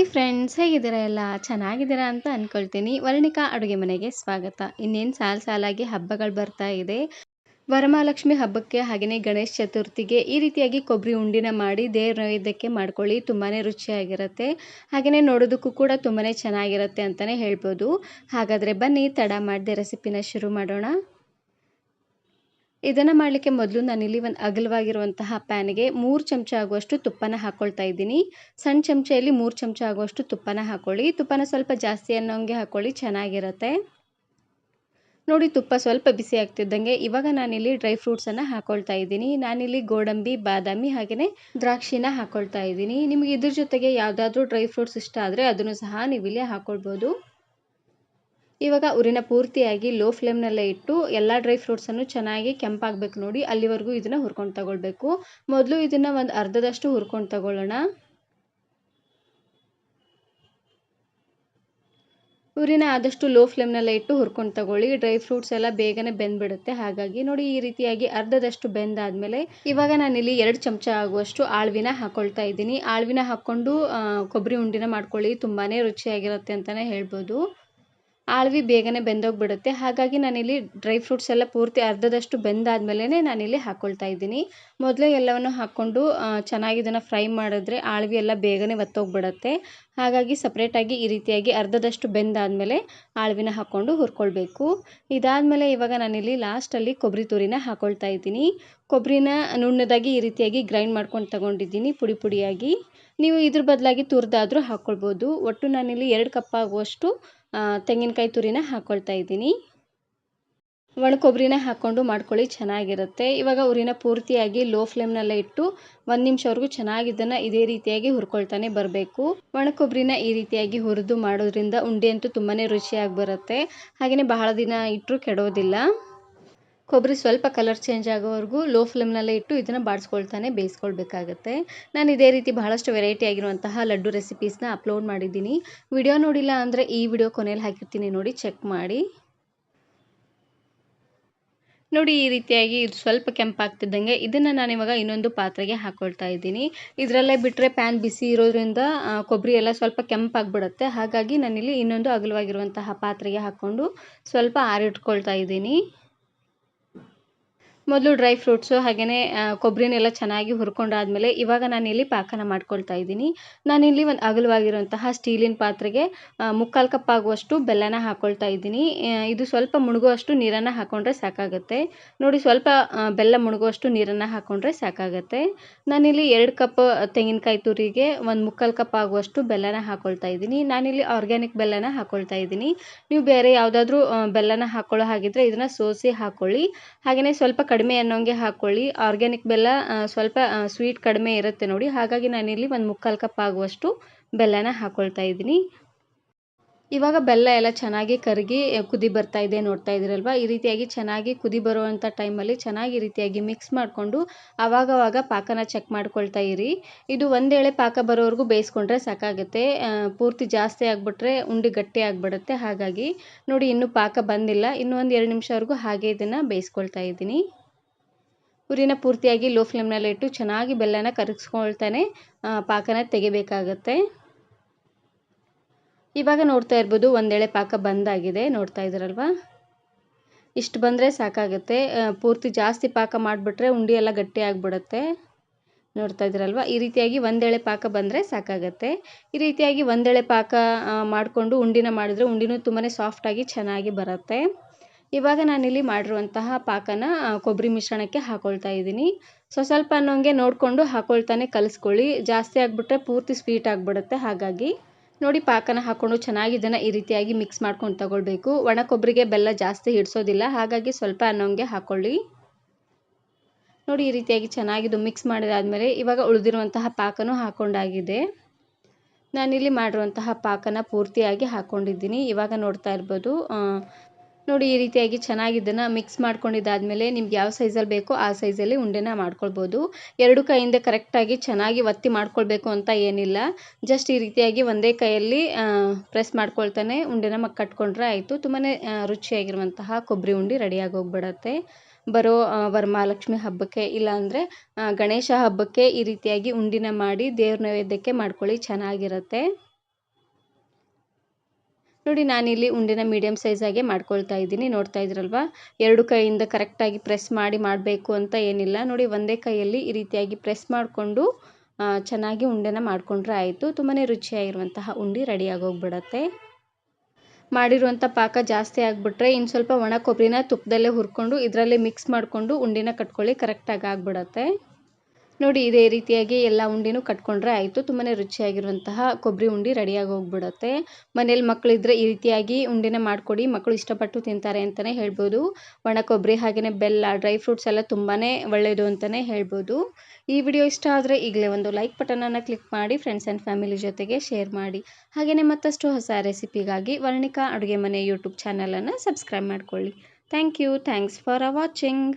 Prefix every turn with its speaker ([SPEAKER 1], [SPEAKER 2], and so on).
[SPEAKER 1] Hi friends ಹೇಗಿದ್ದೀರಾ ಎಲ್ಲ? ಚೆನ್ನಾಗಿದ್ದೀರಾ ಅಂತ ಅಂದ್ಕೊಳ್ತೀನಿ ವರ್ಣಿಕಾ ಅಡುಗೆ ಮನೆಗೆ ಸ್ವಾಗತ. ಇನ್ನೇನು ಸಾಲು ಸಾಲಾಗಿ ಹಬ್ಬಗಳು ಬರ್ತಾ ಇದೆ. ವರಮಹಾಲಕ್ಷ್ಮಿ ಹಬ್ಬಕ್ಕೆ ಹಾಗೆಯೇ ಗಣೇಶ ಚತುರ್ಥಿಗೆ ಈ ರೀತಿಯಾಗಿ ಕೊಬ್ಬರಿ ಉಂಡಿನ ಮಾಡಿ ದೇವ್ರ ನೈವೇದ್ಯಕ್ಕೆ ಮಾಡ್ಕೊಳ್ಳಿ. ತುಂಬಾ ರುಚಿಯಾಗಿರುತ್ತೆ. ಹಾಗೆಯೇ ನೋಡೋದಕ್ಕೂ ಕೂಡ ತುಂಬಾ ಚೆನ್ನಾಗಿರುತ್ತೆ ಅಂತಲೇ ಹೇಳ್ಬೋದು. ಹಾಗಾದರೆ ಬನ್ನಿ, ತಡ ಮಾಡದೆ ರೆಸಿಪಿನ ಶುರು ಮಾಡೋಣ. ಇದನ್ನು ಮಾಡಲಿಕ್ಕೆ ಮೊದಲು ನಾನಿಲ್ಲಿ ಒಂದು ಅಗಲವಾಗಿರುವಂತಹ ಪ್ಯಾನ್ಗೆ ಮೂರು ಚಮಚ ಆಗುವಷ್ಟು ತುಪ್ಪನ ಹಾಕ್ಕೊಳ್ತಾ ಇದ್ದೀನಿ. ಸಣ್ಣ ಚಮಚೆಯಲ್ಲಿ ಮೂರು ಚಮಚ ಆಗುವಷ್ಟು ತುಪ್ಪನ ಹಾಕ್ಕೊಳ್ಳಿ ತುಪ್ಪನ ಸ್ವಲ್ಪ ಜಾಸ್ತಿ ಅನ್ನೋಂಗೆ ಹಾಕ್ಕೊಳ್ಳಿ ಚೆನ್ನಾಗಿರುತ್ತೆ. ನೋಡಿ, ತುಪ್ಪ ಸ್ವಲ್ಪ ಬಿಸಿ ಆಗ್ತಿದ್ದಂಗೆ ಇವಾಗ ನಾನಿಲ್ಲಿ ಡ್ರೈ ಫ್ರೂಟ್ಸನ್ನು ಹಾಕ್ಕೊಳ್ತಾ ಇದ್ದೀನಿ. ನಾನಿಲ್ಲಿ ಗೋಡಂಬಿ, ಬಾದಾಮಿ ಹಾಗೆಯೇ ದ್ರಾಕ್ಷಿನ ಹಾಕ್ಕೊಳ್ತಾ ಇದ್ದೀನಿ. ನಿಮಗೆ ಇದ್ರ ಜೊತೆಗೆ ಯಾವುದಾದ್ರೂ ಡ್ರೈ ಫ್ರೂಟ್ಸ್ ಇಷ್ಟ ಆದರೆ ಅದನ್ನು ಸಹ ನೀವು ಇಲ್ಲಿ ಹಾಕ್ಕೊಳ್ಬೋದು ಇವಾಗ ಉರಿನ ಪೂರ್ತಿಯಾಗಿ ಲೋ ಫ್ಲೇಮ್ನಲ್ಲೇ ಇಟ್ಟು ಎಲ್ಲ ಡ್ರೈ ಫ್ರೂಟ್ಸನ್ನು ಚೆನ್ನಾಗಿ ಕೆಂಪಾಗಬೇಕು ನೋಡಿ, ಅಲ್ಲಿವರೆಗೂ ಇದನ್ನು ಹುರ್ಕೊಂಡು ತಗೊಳ್ಬೇಕು. ಮೊದಲು ಇದನ್ನು ಒಂದು ಅರ್ಧದಷ್ಟು ಹುರ್ಕೊಂಡು ತಗೊಳ್ಳೋಣ. ಉರಿನ ಆದಷ್ಟು ಲೋ ಫ್ಲೇಮ್ನಲ್ಲೇ ಇಟ್ಟು ಹುರ್ಕೊಂಡು ತಗೊಳ್ಳಿ. ಡ್ರೈ ಫ್ರೂಟ್ಸ್ ಎಲ್ಲ ಬೇಗನೆ ಬೆಂದ್ಬಿಡುತ್ತೆ. ಹಾಗಾಗಿ ನೋಡಿ, ಈ ರೀತಿಯಾಗಿ ಅರ್ಧದಷ್ಟು ಬೆಂದಾದಮೇಲೆ ಇವಾಗ ನಾನಿಲ್ಲಿ ಎರಡು ಚಮಚ ಆಗುವಷ್ಟು ಆಳ್ವಿನ ಹಾಕೊಳ್ತಾ ಇದ್ದೀನಿ. ಆಳ್ವಿನ ಹಾಕ್ಕೊಂಡು ಕೊಬ್ಬರಿ ಉಂಡಿನ ಮಾಡ್ಕೊಳ್ಳಿ. ತುಂಬಾ ರುಚಿಯಾಗಿರುತ್ತೆ ಅಂತಲೇ ಹೇಳ್ಬೋದು. ಆಳ್ವಿ ಬೇಗನೆ ಬೆಂದೋಗ್ಬಿಡುತ್ತೆ. ಹಾಗಾಗಿ ನಾನಿಲ್ಲಿ ಡ್ರೈ ಫ್ರೂಟ್ಸ್ ಎಲ್ಲ ಪೂರ್ತಿ ಅರ್ಧದಷ್ಟು ಬೆಂದಾದ್ಮೇಲೆ ನಾನಿಲ್ಲಿ ಹಾಕ್ಕೊಳ್ತಾ ಇದ್ದೀನಿ. ಮೊದಲೇ ಎಲ್ಲವನ್ನು ಹಾಕ್ಕೊಂಡು ಚೆನ್ನಾಗಿ ಇದನ್ನು ಫ್ರೈ ಮಾಡಿದ್ರೆ ಆಳ್ವಿ ಎಲ್ಲ ಬೇಗನೆ ಒತ್ತೋಗ್ಬಿಡುತ್ತೆ. ಹಾಗಾಗಿ ಸಪ್ರೇಟಾಗಿ ಈ ರೀತಿಯಾಗಿ ಅರ್ಧದಷ್ಟು ಬೆಂದಾದಮೇಲೆ ಆಳ್ವಿನ ಹಾಕ್ಕೊಂಡು ಹುರ್ಕೊಳ್ಬೇಕು. ಇದಾದಮೇಲೆ ಇವಾಗ ನಾನಿಲ್ಲಿ ಲಾಸ್ಟಲ್ಲಿ ಕೊಬ್ಬರಿ ತುರಿನ ಹಾಕ್ಕೊಳ್ತಾ ಇದ್ದೀನಿ. ಕೊಬ್ಬರಿನ ನುಣ್ಣದಾಗಿ ಈ ರೀತಿಯಾಗಿ ಗ್ರೈಂಡ್ ಮಾಡ್ಕೊಂಡು ತಗೊಂಡಿದ್ದೀನಿ ಪುಡಿ ಪುಡಿಯಾಗಿ. ನೀವು ಇದ್ರ ಬದಲಾಗಿ ತುರಿದಾದರೂ ಹಾಕ್ಕೊಳ್ಬೋದು ಒಟ್ಟು ನಾನಿಲ್ಲಿ ಎರಡು ಕಪ್ ಆಗುವಷ್ಟು ತೆಂಗಿನಕಾಯಿ ತುರಿನ ಹಾಕ್ಕೊಳ್ತಾ ಇದ್ದೀನಿ. ಒಣ ಕೊಬ್ಬರಿನ ಹಾಕ್ಕೊಂಡು ಮಾಡ್ಕೊಳ್ಳಿ, ಚೆನ್ನಾಗಿರುತ್ತೆ. ಇವಾಗ ಉರಿನ ಪೂರ್ತಿಯಾಗಿ ಲೋ ಫ್ಲೇಮ್ನಲ್ಲೇ ಇಟ್ಟು ಒಂದು ನಿಮಿಷವರೆಗೂ ಚೆನ್ನಾಗಿ ಇದನ್ನು ಇದೇ ರೀತಿಯಾಗಿ ಹುರ್ಕೊಳ್ತಾನೆ ಬರಬೇಕು. ಒಣ ಕೊಬ್ಬರಿನ ಈ ರೀತಿಯಾಗಿ ಹುರಿದು ಮಾಡೋದ್ರಿಂದ ಉಂಡೆ ಅಂತೂ ತುಂಬಾ ರುಚಿಯಾಗಿ ಬರುತ್ತೆ. ಹಾಗೆಯೇ ಬಹಳ ದಿನ ಇಟ್ಟರೂ ಕೆಡೋದಿಲ್ಲ. ಕೊಬ್ಬರಿ ಸ್ವಲ್ಪ ಕಲರ್ ಚೇಂಜ್ ಆಗೋವರೆಗೂ ಲೋ ಫ್ಲೇಮ್ನಲ್ಲೇ ಇಟ್ಟು ಇದನ್ನು ಬಾಡಿಸ್ಕೊಳ್ತಾನೆ ಬೇಯಿಸ್ಕೊಳ್ಬೇಕಾಗತ್ತೆ. ನಾನು ಇದೇ ರೀತಿ ಬಹಳಷ್ಟು ವೆರೈಟಿ ಆಗಿರುವಂತಹ ಲಡ್ಡು ರೆಸಿಪೀಸ್ನ ಅಪ್ಲೋಡ್ ಮಾಡಿದ್ದೀನಿ. ವಿಡಿಯೋ ನೋಡಿಲ್ಲ ಅಂದರೆ ಈ ವಿಡಿಯೋ ಕೊನೆಯಲ್ಲಿ ಹಾಕಿರ್ತೀನಿ ನೋಡಿ ಚೆಕ್ ಮಾಡಿ. ನೋಡಿ, ಈ ರೀತಿಯಾಗಿ ಇದು ಸ್ವಲ್ಪ ಕೆಂಪಾಗ್ತಿದ್ದಂಗೆ ಇದನ್ನು ನಾನು ಇವಾಗ ಇನ್ನೊಂದು ಪಾತ್ರೆಗೆ ಹಾಕ್ಕೊಳ್ತಾ ಇದ್ದೀನಿ. ಇದರಲ್ಲೇ ಬಿಟ್ಟರೆ ಪ್ಯಾನ್ ಬಿಸಿ ಇರೋದ್ರಿಂದ ಕೊಬ್ಬರಿ ಎಲ್ಲ ಸ್ವಲ್ಪ ಕೆಂಪಾಗ್ಬಿಡುತ್ತೆ. ಹಾಗಾಗಿ ನಾನಿಲ್ಲಿ ಇನ್ನೊಂದು ಅಗಲವಾಗಿರುವಂತಹ ಪಾತ್ರೆಗೆ ಹಾಕ್ಕೊಂಡು ಸ್ವಲ್ಪ ಆರಿಟ್ಕೊಳ್ತಾ ಇದ್ದೀನಿ. ಮೊದಲು ಡ್ರೈ ಫ್ರೂಟ್ಸು ಹಾಗೆಯೇ ಕೊಬ್ಬರಿನೆಲ್ಲ ಚೆನ್ನಾಗಿ ಹುರ್ಕೊಂಡಾದ್ಮೇಲೆ ಇವಾಗ ನಾನಿಲ್ಲಿ ಪಾಕನ ಮಾಡ್ಕೊಳ್ತಾ ಇದ್ದೀನಿ. ನಾನಿಲ್ಲಿ ಒಂದು ಅಗಲವಾಗಿರುವಂತಹ ಸ್ಟೀಲಿನ ಪಾತ್ರೆಗೆ ಮುಕ್ಕಾಲು ಕಪ್ ಆಗುವಷ್ಟು ಬೆಲ್ಲನ ಹಾಕ್ಕೊಳ್ತಾ ಇದ್ದೀನಿ. ಇದು ಸ್ವಲ್ಪ ಮುಳುಗುವಷ್ಟು ನೀರನ್ನು ಹಾಕ್ಕೊಂಡ್ರೆ ಸಾಕಾಗುತ್ತೆ. ನೋಡಿ ಸ್ವಲ್ಪ ಬೆಲ್ಲ ಮುಳುಗುವಷ್ಟು ನೀರನ್ನು ಹಾಕ್ಕೊಂಡ್ರೆ ಸಾಕಾಗುತ್ತೆ. ನಾನಿಲ್ಲಿ ಎರಡು ಕಪ್ ತೆಂಗಿನಕಾಯಿ ತುರಿಗೆ, ಒಂದು ಮುಕ್ಕಾಲು ಕಪ್ ಆಗುವಷ್ಟು ಬೆಲ್ಲನ ಹಾಕ್ಕೊಳ್ತಾ ಇದ್ದೀನಿ. ನಾನಿಲ್ಲಿ ಆರ್ಗ್ಯಾನಿಕ್ ಬೆಲ್ಲನ ಹಾಕ್ಕೊಳ್ತಾ ಇದ್ದೀನಿ. ನೀವು ಬೇರೆ ಯಾವುದಾದ್ರೂ ಬೆಲ್ಲನ ಹಾಕ್ಕೊಳ್ಳೋ ಹಾಗಿದ್ರೆ ಇದನ್ನು ಸೋಸಿ ಹಾಕ್ಕೊಳ್ಳಿ ಹಾಗೆಯೇ ಸ್ವಲ್ಪ ಕಡಿಮೆ ಅನ್ನೋಂಗೆ ಹಾಕ್ಕೊಳ್ಳಿ ಆರ್ಗ್ಯಾನಿಕ್ ಬೆಲ್ಲ ಸ್ವಲ್ಪ ಸ್ವೀಟ್ ಕಡಿಮೆ ಇರುತ್ತೆ ನೋಡಿ. ಹಾಗಾಗಿ ನಾನಿಲ್ಲಿ ಒಂದು ಮುಕ್ಕಾಲು ಕಪ್ ಆಗುವಷ್ಟು ಬೆಲ್ಲನ ಹಾಕ್ಕೊಳ್ತಾ ಇದ್ದೀನಿ. ಇವಾಗ ಬೆಲ್ಲ ಎಲ್ಲ ಚೆನ್ನಾಗಿ ಕರಗಿ ಕುದಿ ಬರ್ತಾ ಇದೆ ನೋಡ್ತಾ ಇದ್ದೀರಲ್ವ? ಈ ರೀತಿಯಾಗಿ ಚೆನ್ನಾಗಿ ಕುದಿ ಬರುವಂಥ ಟೈಮಲ್ಲಿ ಚೆನ್ನಾಗಿ ಈ ರೀತಿಯಾಗಿ ಮಿಕ್ಸ್ ಮಾಡಿಕೊಂಡು ಆವಾಗವಾಗ ಪಾಕನ ಚೆಕ್ ಮಾಡ್ಕೊಳ್ತಾ ಇರಿ. ಇದು ಒಂದೇಳೆ ಪಾಕ ಬರೋವರೆಗೂ ಬೇಯಿಸ್ಕೊಂಡ್ರೆ ಸಾಕಾಗುತ್ತೆ. ಪೂರ್ತಿ ಜಾಸ್ತಿ ಆಗಿಬಿಟ್ರೆ ಉಂಡೆ ಗಟ್ಟಿ ಆಗಿಬಿಡುತ್ತೆ. ಹಾಗಾಗಿ ನೋಡಿ, ಇನ್ನೂ ಪಾಕ ಬಂದಿಲ್ಲ. ಇನ್ನೂ ಒಂದು ಎರಡು ನಿಮಿಷವರೆಗೂ ಹಾಗೆ ಇದನ್ನು ಬೇಯಿಸ್ಕೊಳ್ತಾ ಇದ್ದೀನಿ. ಉರಿನ ಪೂರ್ತಿಯಾಗಿ ಲೋ ಫ್ಲೇಮ್ನಲ್ಲಿ ಇಟ್ಟು ಚೆನ್ನಾಗಿ ಬೆಲ್ಲನ ಕರಗಿಸ್ಕೊಳ್ತಾನೆ ಪಾಕನ ತೆಗಿಬೇಕಾಗತ್ತೆ. ಇವಾಗ ನೋಡ್ತಾ ಇರ್ಬೋದು ಒಂದೇಳೆ ಪಾಕ ಬಂದಾಗಿದೆ. ನೋಡ್ತಾ ಇದ್ದೀರಲ್ವ? ಇಷ್ಟು ಬಂದರೆ ಸಾಕಾಗುತ್ತೆ. ಪೂರ್ತಿ ಜಾಸ್ತಿ ಪಾಕ ಮಾಡಿಬಿಟ್ರೆ ಉಂಡೆ ಎಲ್ಲ ಗಟ್ಟಿ ಆಗಿಬಿಡುತ್ತೆ. ನೋಡ್ತಾ ಇದ್ದೀರಲ್ವ? ಈ ರೀತಿಯಾಗಿ ಒಂದೇಳೆ ಪಾಕ ಬಂದರೆ ಸಾಕಾಗತ್ತೆ. ಈ ರೀತಿಯಾಗಿ ಒಂದೇಳೆ ಪಾಕ ಮಾಡಿಕೊಂಡು ಉಂಡಿನ ಮಾಡಿದರೆ ಉಂಡಿನೂ ತುಂಬಾ ಸಾಫ್ಟಾಗಿ ಚೆನ್ನಾಗಿ ಬರುತ್ತೆ. ಇವಾಗ ನಾನಿಲ್ಲಿ ಮಾಡಿರುವಂತಹ ಪಾಕನ ಕೊಬ್ಬರಿ ಮಿಶ್ರಣಕ್ಕೆ ಹಾಕ್ಕೊಳ್ತಾ ಇದ್ದೀನಿ. ಸೊ, ಸ್ವಲ್ಪ ಅನ್ನೋಂಗೆ ನೋಡಿಕೊಂಡು ಹಾಕ್ಕೊಳ್ತಾನೆ ಕಲಿಸ್ಕೊಳ್ಳಿ. ಜಾಸ್ತಿ ಆಗಿಬಿಟ್ರೆ ಪೂರ್ತಿ ಸ್ವೀಟ್ ಆಗಿಬಿಡುತ್ತೆ. ಹಾಗಾಗಿ ನೋಡಿ ಪಾಕನ ಹಾಕ್ಕೊಂಡು ಚೆನ್ನಾಗಿ ಇದನ್ನು ಈ ರೀತಿಯಾಗಿ ಮಿಕ್ಸ್ ಮಾಡ್ಕೊಂಡು ತಗೊಳ್ಬೇಕು. ಒಣ ಕೊಬ್ಬರಿಗೆ ಬೆಲ್ಲ ಜಾಸ್ತಿ ಹಿಡಿಸೋದಿಲ್ಲ. ಹಾಗಾಗಿ ಸ್ವಲ್ಪ ಅನ್ನೋಂಗೆ ಹಾಕ್ಕೊಳ್ಳಿ ನೋಡಿ ಈ ರೀತಿಯಾಗಿ ಚೆನ್ನಾಗಿದು ಮಿಕ್ಸ್ ಮಾಡಿದಾದಮೇಲೆ ಇವಾಗ ಉಳಿದಿರುವಂತಹ ಪಾಕನೂ ಹಾಕ್ಕೊಂಡಾಗಿದೆ ನಾನಿಲ್ಲಿ ಮಾಡಿರುವಂತಹ ಪಾಕನ ಪೂರ್ತಿಯಾಗಿ ಹಾಕ್ಕೊಂಡಿದ್ದೀನಿ ಇವಾಗ ನೋಡ್ತಾ ಇರ್ಬೋದು ನೋಡಿ, ಈ ರೀತಿಯಾಗಿ ಚೆನ್ನಾಗಿ ಇದನ್ನು ಮಿಕ್ಸ್ ಮಾಡ್ಕೊಂಡಿದ್ದಾದಮೇಲೆ ನಿಮ್ಗೆ ಯಾವ ಸೈಜಲ್ಲಿ ಬೇಕೋ ಆ ಸೈಜಲ್ಲಿ ಉಂಡೆನ ಮಾಡ್ಕೊಳ್ಬೋದು. ಎರಡು ಕೈಯಿಂದ ಕರೆಕ್ಟಾಗಿ ಚೆನ್ನಾಗಿ ಒತ್ತಿ ಮಾಡ್ಕೊಳ್ಬೇಕು ಅಂತ ಏನಿಲ್ಲ. ಜಸ್ಟ್ ಈ ರೀತಿಯಾಗಿ ಒಂದೇ ಕೈಯಲ್ಲಿ ಪ್ರೆಸ್ ಮಾಡ್ಕೊಳ್ತಾನೆ ಉಂಡೆನ ಮಕ್ಕ ಕಟ್ಕೊಂಡ್ರೆ ಆಯಿತು. ತುಂಬಾ ರುಚಿಯಾಗಿರುವಂತಹ ಕೊಬ್ಬರಿ ಉಂಡೆ ರೆಡಿಯಾಗಿ ಹೋಗ್ಬಿಡತ್ತೆ. ಬರೋ ವರಮಹಾಲಕ್ಷ್ಮಿ ಹಬ್ಬಕ್ಕೆ ಇಲ್ಲಾಂದರೆ ಗಣೇಶ ಹಬ್ಬಕ್ಕೆ ಈ ರೀತಿಯಾಗಿ ಉಂಡಿನ ಮಾಡಿ ದೇವ್ರ ನೈವೇದ್ಯಕ್ಕೆ ಮಾಡ್ಕೊಳ್ಳಿ, ಚೆನ್ನಾಗಿರುತ್ತೆ. ನೋಡಿ, ನಾನಿಲ್ಲಿ ಉಂಡೆನ ಮೀಡಿಯಮ್ ಸೈಜಾಗೆ ಮಾಡ್ಕೊಳ್ತಾ ಇದ್ದೀನಿ. ನೋಡ್ತಾ ಇದ್ರಲ್ವಾ? ಎರಡು ಕೈಯಿಂದ ಕರೆಕ್ಟಾಗಿ ಪ್ರೆಸ್ ಮಾಡಿ ಮಾಡಬೇಕು ಅಂತ ಏನಿಲ್ಲ. ನೋಡಿ, ಒಂದೇ ಕೈಯಲ್ಲಿ ಈ ರೀತಿಯಾಗಿ ಪ್ರೆಸ್ ಮಾಡಿಕೊಂಡು ಚೆನ್ನಾಗಿ ಉಂಡೆನ ಮಾಡಿಕೊಂಡ್ರೆ ಆಯಿತು. ತುಂಬಾ ರುಚಿಯಾಗಿರುವಂತಹ ಉಂಡೆ ರೆಡಿಯಾಗೋಗ್ಬಿಡತ್ತೆ ಮಾಡಿರುವಂಥ ಪಾಕ ಜಾಸ್ತಿ ಆಗಿಬಿಟ್ರೆ ಇನ್ನು ಸ್ವಲ್ಪ ಒಣ ಕೊಬ್ಬರಿನ ತುಪ್ಪದಲ್ಲೇ ಹುರ್ಕೊಂಡು, ಇದರಲ್ಲೇ ಮಿಕ್ಸ್ ಮಾಡಿಕೊಂಡು ಉಂಡೆನ ಕಟ್ಕೊಳ್ಳಿ ಕರೆಕ್ಟಾಗಿ ಆಗಿಬಿಡತ್ತೆ. ನೋಡಿ, ಇದೇ ರೀತಿಯಾಗಿ ಎಲ್ಲ ಉಂಡೆನೂ ಕಟ್ಕೊಂಡ್ರೆ ಆಯಿತು. ತುಂಬಾ ರುಚಿಯಾಗಿರುವಂತಹ ಕೊಬ್ಬರಿ ಉಂಡೆ ರೆಡಿಯಾಗಿ ಹೋಗ್ಬಿಡುತ್ತೆ. ಮನೇಲಿ ಮಕ್ಕಳಿದ್ರೆ ಈ ರೀತಿಯಾಗಿ ಉಂಡೆನ ಮಾಡಿಕೊಡಿ. ಮಕ್ಕಳು ಇಷ್ಟಪಟ್ಟು ತಿಂತಾರೆ ಅಂತಲೇ ಹೇಳ್ಬೋದು. ಒಣ ಕೊಬ್ಬರಿ ಹಾಗೆಯೇ ಬೆಲ್ಲ, ಡ್ರೈ ಫ್ರೂಟ್ಸ್ ಎಲ್ಲ ತುಂಬಾ ಒಳ್ಳೆಯದು ಅಂತಲೇ ಹೇಳ್ಬೋದು. ಈ ವಿಡಿಯೋ ಇಷ್ಟ ಆದರೆ ಈಗಲೇ ಒಂದು ಲೈಕ್ ಬಟನನ್ನು ಕ್ಲಿಕ್ ಮಾಡಿ, ಫ್ರೆಂಡ್ಸ್ ಆ್ಯಂಡ್ ಫ್ಯಾಮಿಲಿ ಜೊತೆಗೆ ಶೇರ್ ಮಾಡಿ. ಹಾಗೆಯೇ ಮತ್ತಷ್ಟು ಹೊಸ ರೆಸಿಪಿಗಾಗಿ ವರ್ಣಿಕಾ ಅಡುಗೆ ಮನೆ ಯೂಟ್ಯೂಬ್ ಚಾನಲನ್ನು ಸಬ್ಸ್ಕ್ರೈಬ್ ಮಾಡಿಕೊಳ್ಳಿ. Thank you. Thanks for watching.